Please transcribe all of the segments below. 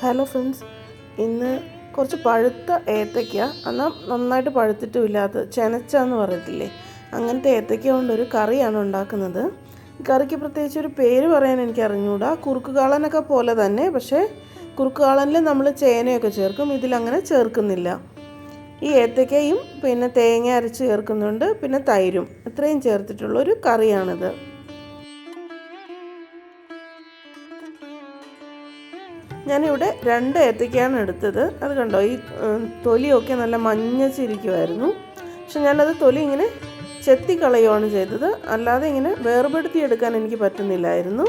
Hello friends ഇന്ന് കുറച്ച് പഴുത്ത ഏത്തയ്ക്ക. എന്നാൽ നന്നായിട്ട് പഴുത്തിട്ടും ഇല്ലാത്ത ചെനച്ച എന്ന് പറയത്തില്ലേ? അങ്ങനത്തെ ഏത്തയ്ക്ക കൊണ്ടൊരു കറിയാണ് ഉണ്ടാക്കുന്നത്. കറിക്ക് പ്രത്യേകിച്ച് ഒരു പേര് പറയാൻ എനിക്ക് അറിഞ്ഞുകൂടാ കുറുക്ക് കാളനൊക്കെ പോലെ തന്നെ. പക്ഷേ കുറുക്ക് കാളനിൽ നമ്മൾ ചേനയൊക്കെ ചേർക്കും. ഇതിലങ്ങനെ ചേർക്കുന്നില്ല. ഈ ഏത്തയ്ക്കയും പിന്നെ തേങ്ങ അരച്ച് ചേർക്കുന്നുണ്ട്. പിന്നെ തൈരും. ഇത്രയും ചേർത്തിട്ടുള്ള ഒരു കറിയാണിത്. ഞാനിവിടെ രണ്ട് ഏത്തയ്ക്കാണ് എടുത്തത്. അത് കണ്ടോ? ഈ തൊലിയൊക്കെ നല്ല മഞ്ഞച്ചിരിക്കുമായിരുന്നു പക്ഷെ ഞാനത് തൊലി ഇങ്ങനെ ചെത്തിക്കളയുകയാണ് ചെയ്തത്. അല്ലാതെ ഇങ്ങനെ വേർപെടുത്തി എടുക്കാൻ എനിക്ക് പറ്റുന്നില്ലായിരുന്നു.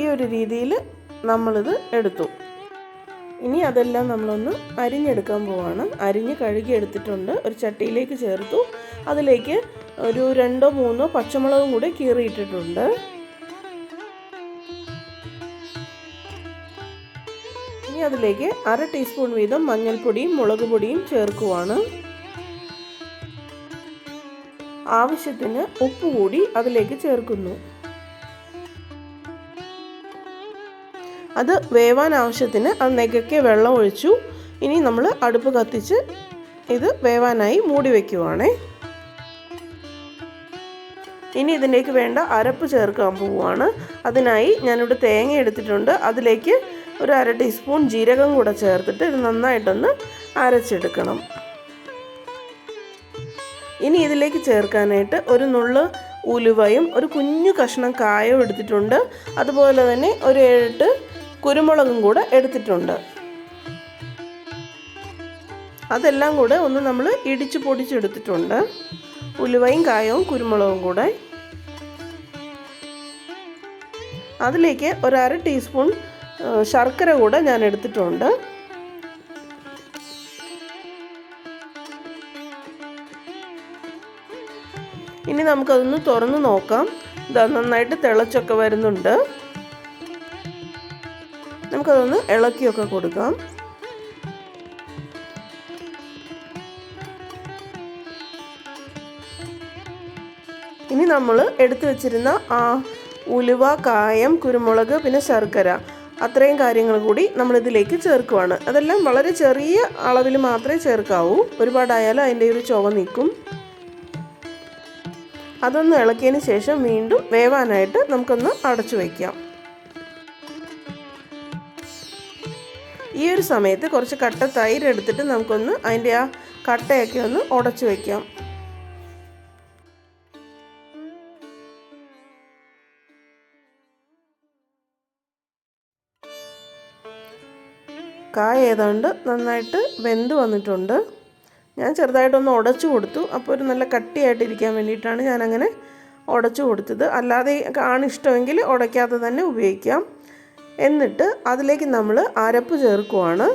ഈ ഒരു രീതിയിൽ നമ്മളിത് എടുത്തു. ഇനി അതെല്ലാം നമ്മളൊന്ന് അരിഞ്ഞെടുക്കാൻ പോവാണ്. അരിഞ്ഞ് കഴുകി എടുത്തിട്ടുണ്ട്. ഒരു ചട്ടിയിലേക്ക് ചേർത്തു. അതിലേക്ക് ഒരു രണ്ടോ മൂന്നോ പച്ചമുളകും കൂടി കീറിയിട്ടിട്ടുണ്ട്. ഇനി അതിലേക്ക് അര ടീസ്പൂൺ വീതം മഞ്ഞൾപ്പൊടിയും മുളക് പൊടിയും ചേർക്കുവാണ്. ആവശ്യത്തിന് ഉപ്പ് കൂടി അതിലേക്ക് ചേർക്കുന്നു. അത് വേവാൻ ആവശ്യത്തിന് ആ വെള്ളം ഒഴിച്ചു. ഇനി നമ്മൾ അടുപ്പ് കത്തിച്ച് ഇത് വേവാനായി മൂടി വയ്ക്കുവാണേ ഇനി ഇതിലേക്ക് വേണ്ട അരപ്പ് ചേർക്കാൻ പോവുകയാണ്. അതിനായി ഞാനിവിടെ തേങ്ങ എടുത്തിട്ടുണ്ട്. അതിലേക്ക് ഒരു അര ടീസ്പൂൺ ജീരകം കൂടെ ചേർത്തിട്ട് ഇത് നന്നായിട്ടൊന്ന് അരച്ചെടുക്കണം. ഇനി ഇതിലേക്ക് ചേർക്കാനായിട്ട് ഒരു നുള്ള് ഉലുവയും ഒരു കുഞ്ഞു കഷ്ണം കായവും എടുത്തിട്ടുണ്ട്. അതുപോലെ തന്നെ ഒരു ഏഴെട്ട് കുരുമുളകും കൂടെ എടുത്തിട്ടുണ്ട്. അതെല്ലാം കൂടെ ഒന്ന് നമ്മൾ ഇടിച്ച് പൊടിച്ചെടുത്തിട്ടുണ്ട് ഉലുവയും കായവും കുരുമുളകും കൂടെ. അതിലേക്ക് ഒരു അര ടീസ്പൂൺ ശർക്കര കൂടെ ഞാൻ എടുത്തിട്ടുണ്ട്. ഇനി നമുക്കതൊന്ന് തുറന്ന് നോക്കാം. ഇതാ നന്നായിട്ട് തിളച്ചൊക്കെ വരുന്നുണ്ട്. നമുക്കതൊന്ന് ഇളക്കിയൊക്കെ കൊടുക്കാം. ഇനി നമ്മൾ എടുത്തു വെച്ചിരുന്ന ആ ഉലുവ കായം കുരുമുളക് പിന്നെ ശർക്കര അത്രയും കാര്യങ്ങൾ കൂടി നമ്മൾ ഇതിലേക്ക് ചേർക്കുവാണ്. അതെല്ലാം വളരെ ചെറിയ അളവിൽ മാത്രമേ ചേർക്കാവൂ. ഒരുപാടായാലും അതിന്റെ ഒരു ചുവ നിൽക്കും. അതൊന്ന് ഇളക്കിയതിന് ശേഷം വീണ്ടും വേവാനായിട്ട് നമുക്കൊന്ന് അടച്ചു വയ്ക്കാം. ഈ ഒരു സമയത്ത് കുറച്ച് കട്ട തൈര് എടുത്തിട്ട് നമുക്കൊന്ന് അതിന്റെ ആ കട്ടയൊക്കെ ഒന്ന് ഉടച്ചു വയ്ക്കാം. കായ ഏതാണ്ട് നന്നായിട്ട് വെന്ത് വന്നിട്ടുണ്ട്. ഞാൻ ചെറുതായിട്ടൊന്ന് ഉടച്ചു കൊടുത്തു. അപ്പോൾ ഒരു നല്ല കട്ടിയായിട്ടിരിക്കാൻ വേണ്ടിയിട്ടാണ് ഞാനങ്ങനെ ഉടച്ചു കൊടുത്തത്. അല്ലാതെ ആണ് ഇഷ്ടമെങ്കിൽ ഉടയ്ക്കാതെ തന്നെ ഉപയോഗിക്കാം. എന്നിട്ട് അതിലേക്ക് നമ്മൾ അരപ്പ് ചേർക്കുവാണ്.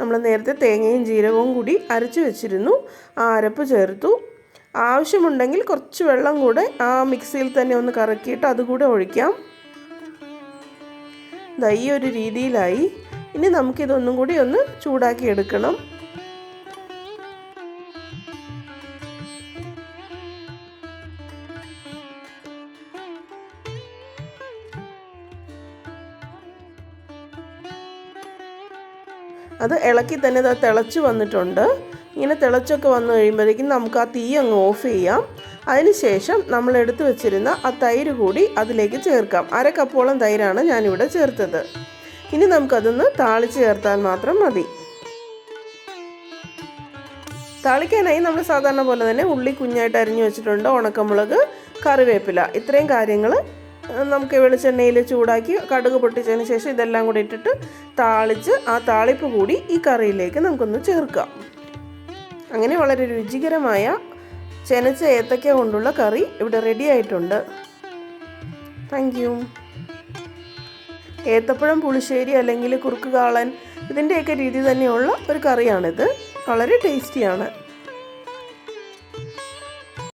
നമ്മൾ നേരത്തെ തേങ്ങയും ജീരകവും കൂടി അരച്ച് വെച്ചിരുന്നു. ആ അരപ്പ് ചേർത്തു. ആവശ്യമുണ്ടെങ്കിൽ കുറച്ച് വെള്ളം കൂടെ ആ മിക്സിയിൽ തന്നെ ഒന്ന് കറക്കിയിട്ട് അതുകൂടെ ഒഴിക്കാം. ഈ ഒരു രീതിയിലായി. ഇനി നമുക്കിതൊന്നും കൂടി ഒന്ന് ചൂടാക്കി എടുക്കണം. അത് ഇളക്കി തന്നെ അത് തിളച്ച് വന്നിട്ടുണ്ട്. ഇങ്ങനെ തിളച്ചൊക്കെ വന്നു കഴിയുമ്പോഴേക്കും നമുക്ക് ആ തീ അങ്ങ് ഓഫ് ചെയ്യാം. അതിനുശേഷം നമ്മൾ എടുത്തു വെച്ചിരുന്ന ആ തൈര് കൂടി അതിലേക്ക് ചേർക്കാം. അര കപ്പോളം തൈരാണ് ഞാനിവിടെ ചേർത്തത്. ഇനി നമുക്കതൊന്ന് താളിച്ച് ചേർത്താൽ മാത്രം മതി. താളിക്കാനായി നമ്മൾ സാധാരണ പോലെ തന്നെ ഉള്ളി കുഞ്ഞായിട്ട് അരിഞ്ഞു വെച്ചിട്ടുണ്ട്. ഉണക്കമുളക് കറിവേപ്പില. ഇത്രയും കാര്യങ്ങൾ നമുക്ക് വെളിച്ചെണ്ണയിൽ ചൂടാക്കി കടുക് പൊട്ടിച്ചതിന് ശേഷം ഇതെല്ലാം കൂടി ഇട്ടിട്ട് താളിച്ച് ആ താളിപ്പ് കൂടി ഈ കറിയിലേക്ക് നമുക്കൊന്ന് ചേർക്കാം. അങ്ങനെ വളരെ രുചികരമായ ചെനച്ച ഏത്തക്ക കൊണ്ടുള്ള കറി ഇവിടെ റെഡി ആയിട്ടുണ്ട്. താങ്ക് ഏത്തപ്പഴം പുളിശ്ശേരി അല്ലെങ്കിൽ കുറുക്ക് കാളൻ ഇതിന്റെയൊക്കെ രീതി തന്നെയുള്ള ഒരു കറിയാണിത്. വളരെ ടേസ്റ്റിയാണ്.